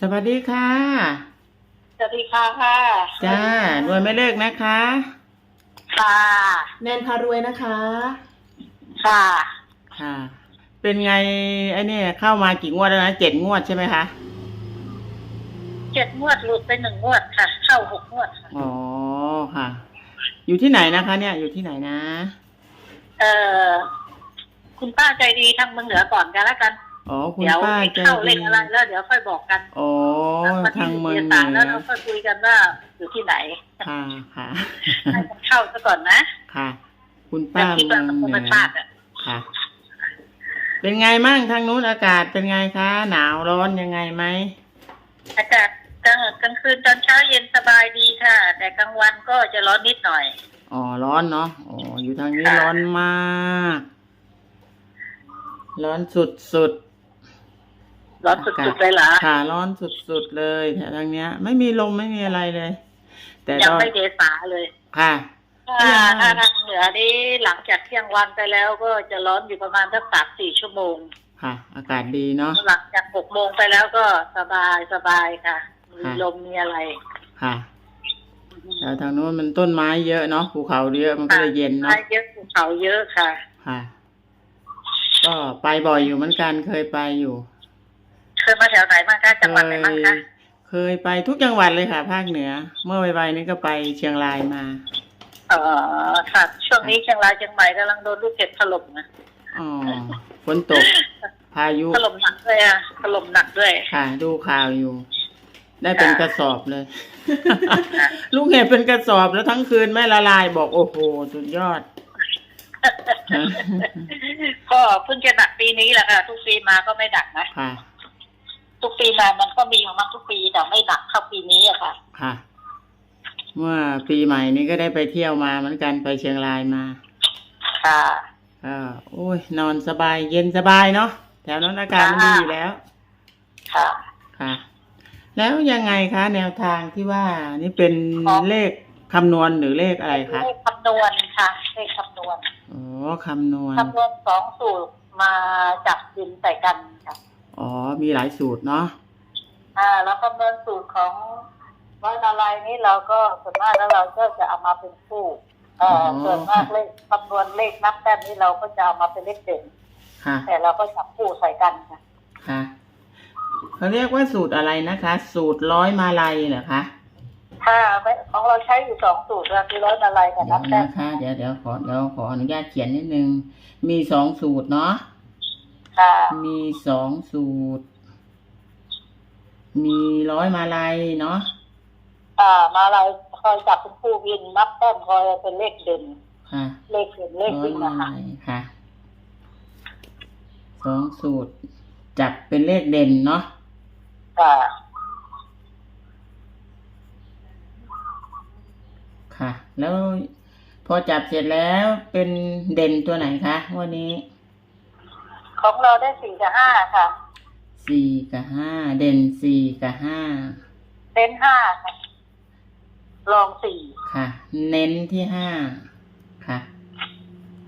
สวัสดีค่ะ สวัสดีค่ะค่ะจ้ารวยไม่เลิกนะคะ ค่ะ แนนพารวยนะคะ ค่ะ ค่ะ เป็นไงไอ้นี่เข้ามากี่งวดแล้วนะเจ็ดงวดใช่ไหมคะเจ็ดงวดหลุดไปหนึ่งงวดค่ะ เข้าหกงวดค่ะ อ๋อค่ะ อยู่ที่ไหนนะคะ เนี่ยอยู่ที่ไหนนะ เอ่อคุณป้าใจดีทางเมืองเหนือก่อนกันแล้วกัน อ๋อคุณเดี๋ยวป้าใจเข้าเลดีขอะไรแล้วเดี๋ยวค่อยบอกกันอ๋อวันทางที่เมืองเดือนเหสามนืแล้วอเราค่อยคุยกันว่าอยู่ที่ไหนค่ะค่ะให้มันเข้าซะก่อนนะค่ะ คุณแต่ป้าคิดเมืว่าองธรเหรมนือชาติอะค่ะ เป็นไงมั่งทางนู้นอากาศเป็นไงคะ หนาวร้อนยังไงไหมอากาศกลางกลางคืนตอนเช้าเย็นสบายดีค่ะ แต่กลางวันก็จะร้อนนิดหน่อย อ๋อร้อนเนาะอ๋ออยู่ทางนี้ค่ะร้อนมาก ร้อนสุดสุด ร้อนสุดๆเลยเหรอๆค่ะร้อนสุดสุดๆเลยแถวทางเนี้ย ไม่มีลมไม่มีอะไรเลย แต่ยังตอนไม่เดสาเลยค่ะถ้าถ้าทางเหนือนี่หลังจากเที่ยงวันไปแล้วก็จะร้อนอยู่ประมาณสักสามสี่ชั่วโมง ค่ะ อากาศดีเนาะหลังจากหกโมงไปแล้วก็สบายสบายค่ะมีค่ะลมมีอะไรค่ะแถวทางโน้นมันต้นไม้เยอะเนาะภูเขาเยอะมันก็เลยเย็นไม้เนาะเยอะภูเขาเยอะค่ะ ค่ะ ก็ไปบ่อยอยู่เหมือนกันเคยไปอยู่ เคยมาแถวไหนบ้างคะจังหวัดไหนบ้างคะเคยไปทุกจังหวัดเลยค่ะ ภาคเหนือ เมื่อไวๆนี้ก็ไปเชียงรายมาเออค่ะ ช่วงนี้เชียงรายเชียงใหม่กำลังโดนลูกเห็บถล่มนะอ๋อฝนตก พายุถล่มหนักด้วยอะถล่มหนักด้วย ค่ะ ดูข่าวอยู่ ได้เป็นค่ะกระสอบเลยค่ะลูกเห็บเป็นกระสอบแล้วทั้งคืนไม่ละลายบอกโอ้โหสุดยอดก็เพิ่งจะหนักปีนี้แหละค่ะ ทุกปีมาก็ไม่หนักนะค่ะ ทุกปีมามันก็มีของมันทุกปีแต่ไม่หนักเท่าปีนี้อะค่ะ ค่ะ เมื่อปีใหม่นี้ก็ได้ไปเที่ยวมาเหมือนกันไปเชียงรายมาค่ะก็โอ้ย นอนสบายเย็นสบายเนาะแถวนั้นอากาศมันดีอยู่แล้ว ค่ะค่ะ แล้วยังไงคะ แนวทางที่ว่านี่เป็นอ๋อเลขคำนวณหรือเลขอะไรคะเลขคำนวณค่ะเลขคำนวณอ๋อคำนวณคำนวณสองสูตรมาจับดินใส่กันค่ะ อ๋อ มีหลายสูตรเนาะอ่าแล้วคำนวณสูตรของร้อยนาลายณ์นี้เราก็ส่วนมากแล้วเราก็จะเอามาเป็นคู่เอ่อส่วนมากเลขคำนวณเลขนับแต้มนี้เราก็จะเอามาเป็นเลขเด่นค่ะ แต่เราก็จับคู่ใส่กันค่ะค่ะเขาเรียกว่าสูตรอะไรนะคะ สูตรร้อยมาลัยเหรอคะถ้าไม่ของเราใช้อยู่สองสูตรก็คือร้อยนาลายณ์กับเดี๋นัยวบแต้ม นะคะ เดี๋ยวเดี๋ยวขอเดี๋ยวขออนุญาตเขียนนิดนึง มีสองสูตรเนาะ ค่ะมีสองสูตร มีร้อยมาลัยเนาะอ่ามาเราคอยจับเป็นคู่วินนับแต้มคอยเป็นเลขเด่นค่ะเลขเด่นเลขร้อวิยนมานะคะลัยค่ะสองสูตร จับเป็นเลขเด่นเนาะค่ะค่ะ แล้วพอจับเสร็จแล้วเป็นเด่นตัวไหนคะวันนี้ ของเราได้สี่กับห้าค่ะ สี่กับห้าเด่นสี่กับห้าเน้นห้าค่ะลองสี่ค่ะ เน้นที่ห้าค่ะ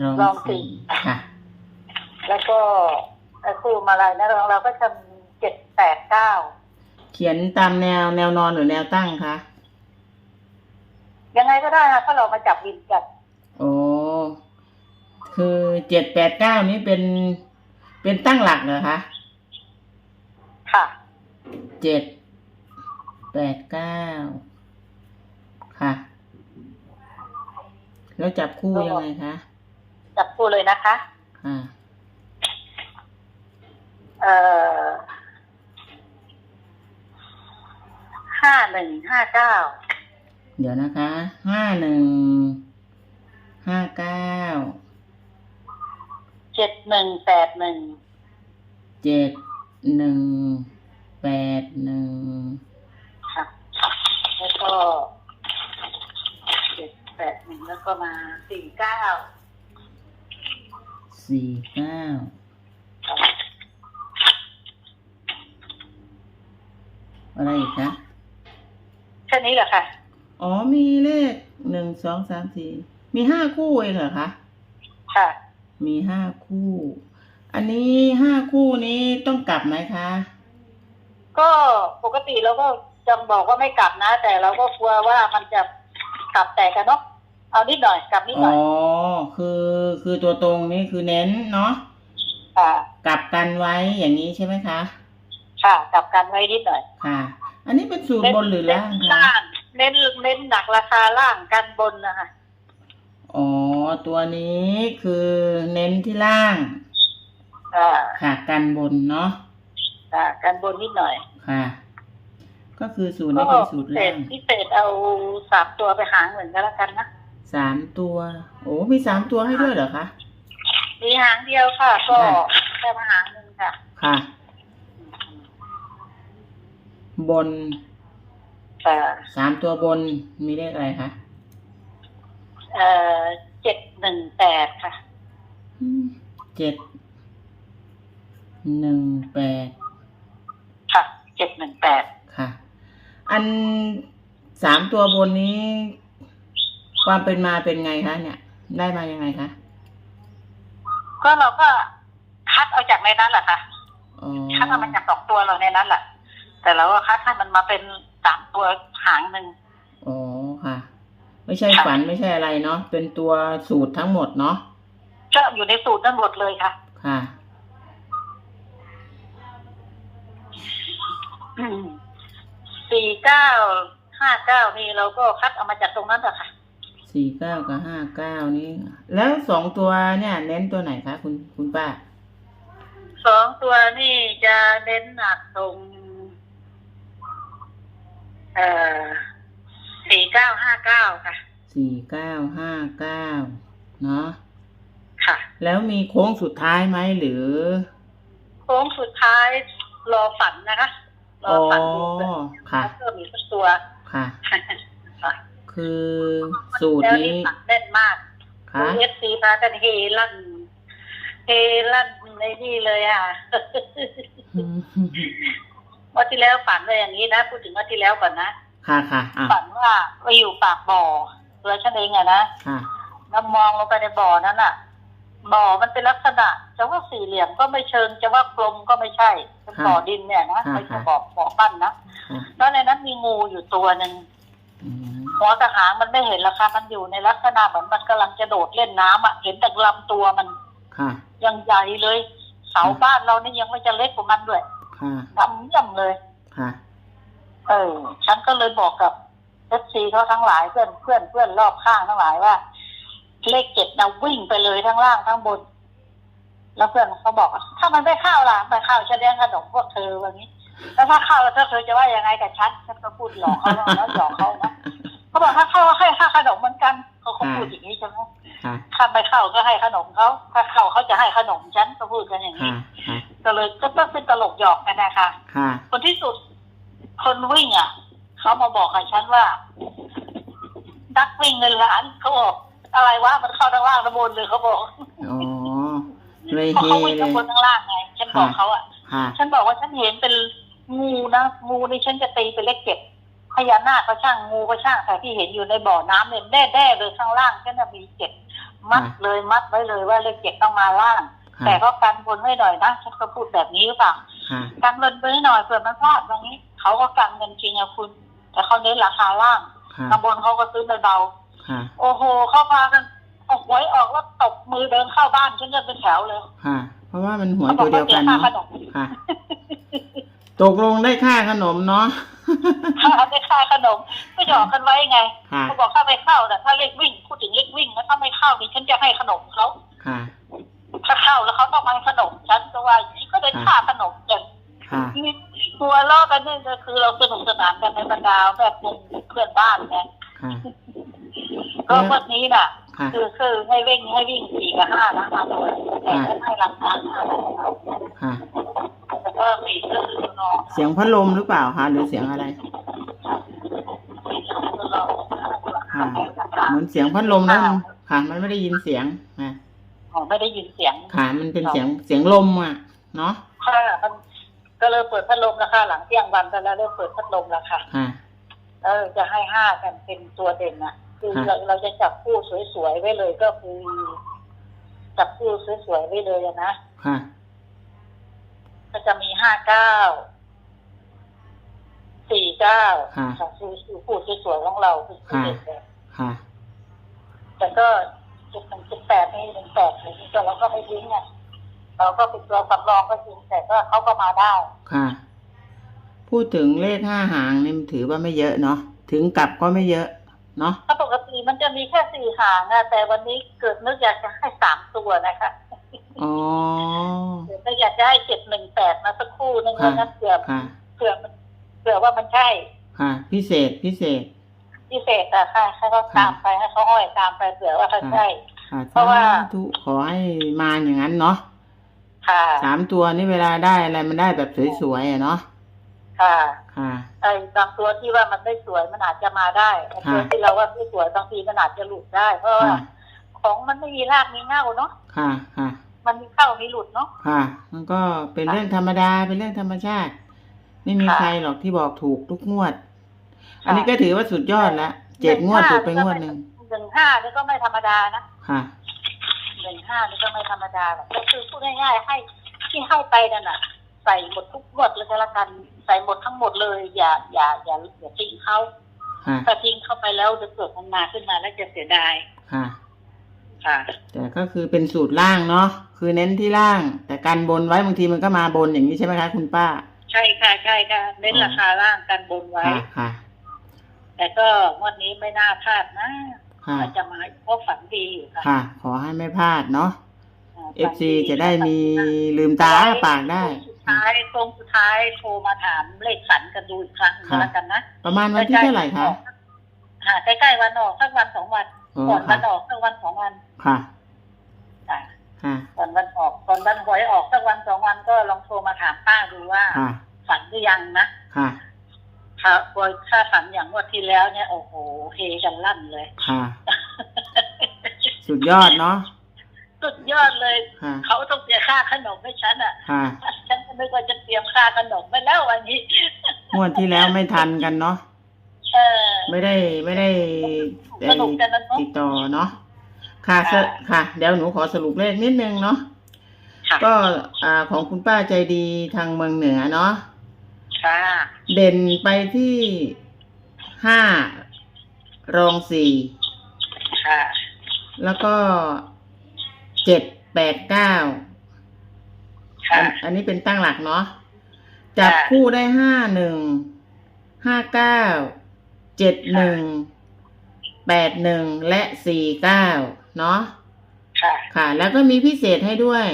รองรองสี่สี่ค่ะ แล้วก็ไอ้คู่มาลายนะของเราก็จะมีเจ็ดแปดเก้าเขียนตามแนวแนวนอนหรือแนวตั้งคะยังไงก็ได้ค่ะถ้าเรามาจับวินกันโอ้คือเจ็ดแปดเก้านี้เป็น เป็นตั้งหลักเหรอคะค่ะ เจ็ดแปดเก้าค่ะ แล้วจับคู่ยังไงคะ จับคู่เลยนะคะ ค่ะ เอ่อห้าหนึ่งห้าเก้าเดี๋ยวนะคะห้าหนึ่งห้าเก้าเจ็ดหนึ่งแปดหนึ่งเจ็ดหนึ่งแปดหนึ่งค่ะ แล้วก็เจ็ดแปดหนึ่งแล้วก็มาสี่เก้าสี่เก้าอะไรอีกคะแค่นี้แหละค่ะอ๋อมีเลขหนึ่งสองสามสี่มีห้าคู่เองเหรอคะค่ะ มีห้าคู่ อันนี้ห้าคู่นี้ต้องกลับไหมคะก็ก็ปกติเราก็จะบอกว่าไม่กลับนะ แต่เราก็กลัวว่ามันจะกลับแต่กันเนาะเอานิดหน่อยกลับนิดหอ๋น่ออยคือคือตัวตรงนี่คือเน้นเนาะ ค่ะกลับกันไว้อย่างนี้ใช่ไหมคะ ค่ะกลับกันไว้นิดหน่อยค่ะ อันนี้เป็นสูตรบนหรือล่างเน้นคะ ล่างเน้นเน้นหนักราคาล่างกันบนนะคะ อ๋อ ตัวนี้คือเน้นที่ล่างอ่าค่ะกันบนเนาะอ่ากันบนนิดหน่อยค่ะ ก็คือสูตรก็นี้เป็นสูตรพิเศล่าษงพิเศษเอาสามตัวไปหางเหมือนกันแล้วกันนะ สามตัว โอ้มีสามตัวให้ด้วยเหรอคะ มีหางเดียวค่ะ ก็ค่ะแค่มาหางหนึ่งค่ะ ค่ะ บนค่ะสามตัวบนมีเลขอะไรคะ เอ่อเจ็ดหนึ่งแปดค่ะอืมเจ็ดหนึ่งแปดค่ะเจ็ดหนึ่งแปดค่ะ อันสามตัวบนนี้ ความเป็นมาเป็นไงคะเนี่ย ได้มายังไงคะก็เราก็คัดเอาจากในนั้นแหละค่ะอ๋อคัดเอามาจากสองตัวเราในนั้นแหละแต่เราก็คัดให้มันมาเป็นสามตัวหางหนึ่งอ๋อค่ะ ไม่ใช่ค่ะฝันไม่ใช่อะไรเนาะเป็นตัวสูตรทั้งหมดเนาะก็อยู่ในสูตรนั่นหมดเลยค่ะค่ะ สี่เก้าห้าเก้านี่เราก็คัดเอามาจากตรงนั้นแหละค่ะ สี่เก้ากับห้าเก้านี้แล้วสองตัวเนี่ย เน้นตัวไหนคะคุณคุณป้า สองตัวนี่จะเน้นหนักตรง เอ่อ สี่เก้าห้าเก้าค่ะ สี่เก้าห้าเก้าเนาะค่ะ แล้วมีโค้งสุดท้ายไหมหรือ โค้งสุดท้ายรอฝันนะคะ รออ๋อฝันดูเค่ะ เพิ่มอีกสักตัวค่ะ ค่ะคือสูตรแล้วนี้นี่ฝันแน่นมากค่ะ เอฟซีพากันเฮลั่นเฮลั่นในนี่เลยอะวันที่แล้วฝันเลยอย่างนี้นะ พูดถึงวันที่แล้วก่อนนะ ค่ะค่ะอะฝันว่าไปอยู่ปากบ่อเรือฉันเองอะนะค่ะแล้วมองลงไปในบ่อนั้นอะบ่อมันเป็นลักษณะจะว่าสี่เหลี่ยมก็ไม่เชิงจะว่ากลมก็ไม่ใช่เป็นบ่อดินเนี่ยนะไม่ใช่บ่อบ่อปั้นนะค่ะแล้วในนั้นมีงูอยู่ตัวหนึ่งอืมหัวกระหางมันไม่เห็นราคามันอยู่ในลักษณะเหมือนมันกำลังจะโดดเล่นน้ำอะเห็นแต่ลำตัวมันค่ะยังใหญ่เลย เสาบ้านเรานี่ยังไม่จะเล็กกว่ามันด้วยค่ะดำเยี่ยมเลยค่ะ เออ ฉันก็เลยบอกกับเอฟซีเขาทั้งหลายเพื่อนเพื่อนเพื่อนรอบข้างทั้งหลายว่า เลขเจ็ดนะวิ่งไปเลยทั้งล่างทั้งบน แล้วเพื่อนเขาบอกว่าถ้ามันไม่เข้าล่ะไม่เข้าฉันเลี้ยงขนมพวกเธอวันนี้แล้วถ้าเข้าแล้วเธอจะว่ายังไงกับฉันฉันก็พูดหลอกเขาแล้วหลอกเขานะเขาบอกถ้าเข้าให้ค่าขนมเหมือนกันเขาเขาพูดอย่างนี้ใช่ไหมค่ะถ้าไม่เข้าก็ให้ขนมเขาถ้าเข้าเขาจะให้ขนมฉันก็พูดกันอย่างค่ะนี้ค่ะก็เลยก็ต้องเป็นตลกหยอกกันนะคะค่ะคนที่สุด คนวิ่งอะเขามาบอกกับฉันว่านักวิ่งเงินล้านเขาบอกอะไรวะมันเข้าทั้งล่างทั้งบนเลยเขาบอกอ๋อเลยเพราะเฮเขาวิ่งเลทั้งยบนทั้งล่างไงฉันบอกเขาอะค่ะฉันบอกว่าฉันเห็นเป็นงูนะงูนี่ฉันจะตีเป็นเลขเจ็ดพญานาคก็ช่างงูก็ช่างแต่ที่เห็นอยู่ในบ่อน้ำเนี่ยแด้ๆเลยข้างล่างฉันจะมีเจ็ดมัดเลยมัดไว้เลยว่าเลขเจ็ดต้องมาล่างค่ะแต่ก็กันบนไว้หน่อยนะฉันก็พูดแบบนี้หรือเปล่าค่ะกันเงินไปหน่อยเผื่อมันพลาดอย่างนี้ เขาก็กันเงินจริงอะคุณ แต่เขาเน้นราคาล่างค่ะข้างบนเขาก็ซื้อเบาค่ะๆโอ้โหเขาพากันออกหวยออกแล้วตบมือเดินเข้าบ้านฉันจะเป็นแถวเลยค่ะ เพราะว่ามันหัวเขาบตัอวกเดีว่ายวเสีกัยนค่าเนาะขนมค่ะ ตกลงได้ค่าขนมเนาะค่าได้ค่าขนมก็หยอกกันไว้ไงค่ะเขาบอกถ้าไม่เข้าแต่ะถ้าเลขวิ่งพูดถึงเลขวิ่งนะถ้าไม่เข้านี่ฉันจะให้ขนมเขาค่ะถ้าเข้าแล้วเขาต้องมาให้ขนมฉันก็ว่าอย่างนี้ก็ได้ค่าขนมกัน ค่ะกลัวล้อกันนี่ก็คือเราสนุกสนานกันในบรรดาแบบกลุ่มเพื่อนบ้านไงค่ะก็วันนี้น่ะ ค่ะ คือคือให้วิ่งให้วิ่งสี่กับห้านะมาตัวแต่ก็ให้หลังทางห้าค่ะ แล้วก็สี่ก็คือนอนเสียงพัดลมหรือเปล่าคะหรือเสียงอะไรค่ะ เหมือนเสียงพัดลมนะค่ะ มันไม่ได้ยินเสียงนะผมไม่ได้ยินเสียง ค่ะ มันเป็นเสียงเสียงลมอะ เนาะ ค่ะมัน ก็เริ่มเปิดพัดลมแล้วค่ะหลังเที่ยงวันไปแล้วเริ่มเปิดพัดลมแล้วค่ะค่ะแล้วจะให้ห้ากันเป็นตัวเด่นน่ะ คือค่ะเราเราจะจับคู่สวยๆไว้เลยก็คือ จับคู่สวยๆไว้เลยอะนะค่ะก็จะมีห้าเก้าเก้าค่ะค่ะคือคือพูดสวยๆของเราคือคือค่ะเด็กเลยค่ะแต่ก็เจ็ดหนึ่งเจ็ดแปดนี่หนึ่งแปดเลยแต่เราก็ไม่ทิ้งอะ เราก็เป็นตัวสำรองก็จริงแต่ก็เขาก็มาได้ ค่ะ พูดถึงเลขห้าหางนี่มันถือว่าไม่เยอะเนาะถึงกลับก็ไม่เยอะ เนาะถ้าปกติมันจะมีแค่สี่หางอะแต่วันนี้เกิดนึกอยากจะให้สามตัวนะคะอ๋อเกิดนึกอยากจะให้เจ็ดหนึ่งแปดมาสักครู่นึงค่ะนะเผื่อค่ะเผื่อมันเผื่อว่ามันใช่ ค่ะ พิเศษพิเศษ พิเศษอะค่ะให้เขาตามไปให้เขาห้อยตามไปเผื่อว่าเขาใช่ค่ะเพราะว่าสธุขอให้มาอย่างนั้นเนาะ ค่ะสามตัวนี่เวลาได้อะไรมันได้แบบสวยๆอะเนาะค่ะค่ะไอ้บางตัวที่ว่ามันไม่สวยมันอาจจะมาได้ไอ้ตัวค่ะที่เราว่าไม่สวยบางทีมันอาจจะหลุดได้ เพราะว่าค่ะของมันไม่มีรากมีเง่าเนาะค่ะค่ะ มันมีเข้ามีหลุดเนาะค่ะ มันก็เป็นเรื่องธรรมดาเป็นเรื่องธรรมชาติ ไม่มีค่ะใครหรอกที่บอกถูกทุกงวดค่ะอันนี้ก็ถือว่าสุดยอดละเจ็ดงวดถูกไปงวดหนึ่งหนึ่งห้านี่ก็ไม่ธรรมดานะค่ะ หนึ่งห้านี่ก็ไม่ธรรมดาหรอกก็คือพูดง่ายๆให้ที่ให้ไปนั่นน่ะ ใส่หมดทุกงวดเลยก็แล้วกันใส่หมดทั้งหมดเลย อย่า อย่า อย่าอย่าทิ้งเขาค่ะถ้าทิ้งเข้าไปแล้วจะเกิดมันมาขึ้นมาแล้วจะเสียดายค่ะค่ะ แต่ก็คือเป็นสูตรล่างเนาะคือเน้นที่ล่าง แต่การบนไว้บางทีมันก็มาบนอย่างนี้ใช่ไหมคะคุณป้า ใช่ค่ะใช่ค่ะเน้นอ๋อราคาล่างกันบนไว้ค่ะค่ะแต่ก็งวดนี้ไม่น่าพลาดนะ ค่ะอาจจะมาเพราะฝันดีอยู่ค่ะค่ะ ขอให้ไม่พลาดเนาะา FC จะได้มีลืมตาอ้าปากได้สุดท้ายตรงสุดท้ายโทรมาถามเลขฝันกันดูอีกครั้งหนึงค่ะแล้วกันนะประมาณวันที่เท่าไหร่คะค่ะใกล้ๆวันออกสักวันสองวันอ๋อก่อนวัค่ะนออกสักวันสองวันค่ะค่ะค่ะก่อนวันออกก่อนวันหวยออกสักวันสองวันก็ลองโทรมาถามป้าดูว่าค่ะฝันหรือยังนะค่ะ ค่ะบอยถ้าฝันอย่างงวดที่แล้วเนี่ยโอ้โหเฮกันลั่นเลย ค่ะ สุดยอดเนาะสุดยอดเลย ค่ะ เขาต้องเสียค่าขนมให้ฉันอะ ค่ะ ฉันก็นึกว่าจะเตรียมค่าขนมไปแล้ววันนี้ งวดที่แล้วไม่ทันกันเนาะ เออ ไม่ได้ไม่ได้เอ่สอนุกกันนะเนาะติดต่อเนาะ ค่ะสค่ะ ค่ะ เดี๋ยวหนูขอสรุปเลขนิดนึงเนาะ ค่ะ ก็อ่าของคุณป้าใจดีทางเมืองเหนือเนาะ ค่ะ เด่นไปที่ห้ารองสี่ค่ะ แล้วก็เจ็ดแปดเก้าค่ะ อันอันนี้เป็นตั้งหลักเนาะจับค่ะคู่ได้ห้าหนึ่งห้าเก้าเจ็ดหนึ่งแปดหนึ่งและสี่เก้าเนาะค่ะ ค่ะ แล้วก็มีพิเศษให้ด้วย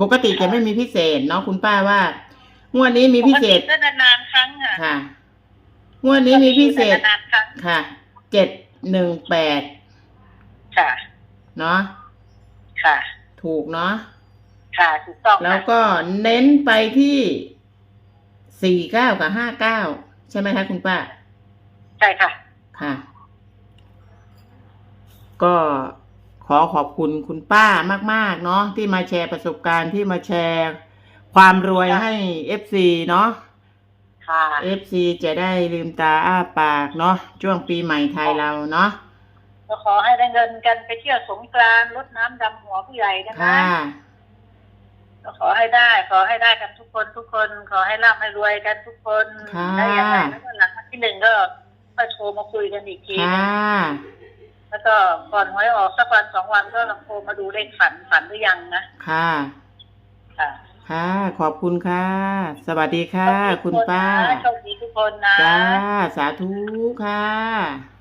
ปกติจะไม่มีพิเศษเนาะคุณป้าว่า งวดนี้มีพิเศษปกติก็นานๆครั้งอะค่ะ งวดนี้มีพิเศษ นานๆครั้งค่ะ เจ็ดหนึ่งแปด ค่ะ เนาะ ค่ะ ถูกเนาะ ค่ะถูกต้องแล้วค่ะก็เน้นไปที่สี่เก้ากับห้าเก้าใช่ไหมคะคุณป้า ใช่ค่ะ ค่ะ ก็ขอขอบคุณคุณป้ามาก ๆ เนาะที่มาแชร์ประสบการณ์ที่มาแชร์ ความรวยค่ะให้เอฟซีเนาะค่ะ เอฟซีจะได้ลืมตาอ้าปากเนาะช่วงปีใหม่ไทยเราเนาะก็ขอให้ได้เงินกันไปเที่ยวสงกรานต์รดน้ำดำหัวผู้ใหญ่กันนะค่ะก็ขอให้ได้ ขอให้ได้กันทุกคนทุกคน ขอให้ร่ำให้รวยกันทุกคนค่ะได้ยังไงแล้วก็หลังวันที่หนึ่งก็ค่อยโทรมาคุยกันอีกทีค่ะแล้วก็ก่อนหวยออกสักวันสองวันก็ลองโทรมาดูเลขฝันฝันหรือยังนะค่ะค่ะ ค่ะ ขอบคุณค่ะ สวัสดีค่ะ คุณป้าโชคดีทุกคนนะ จ้า สาธุค่ะ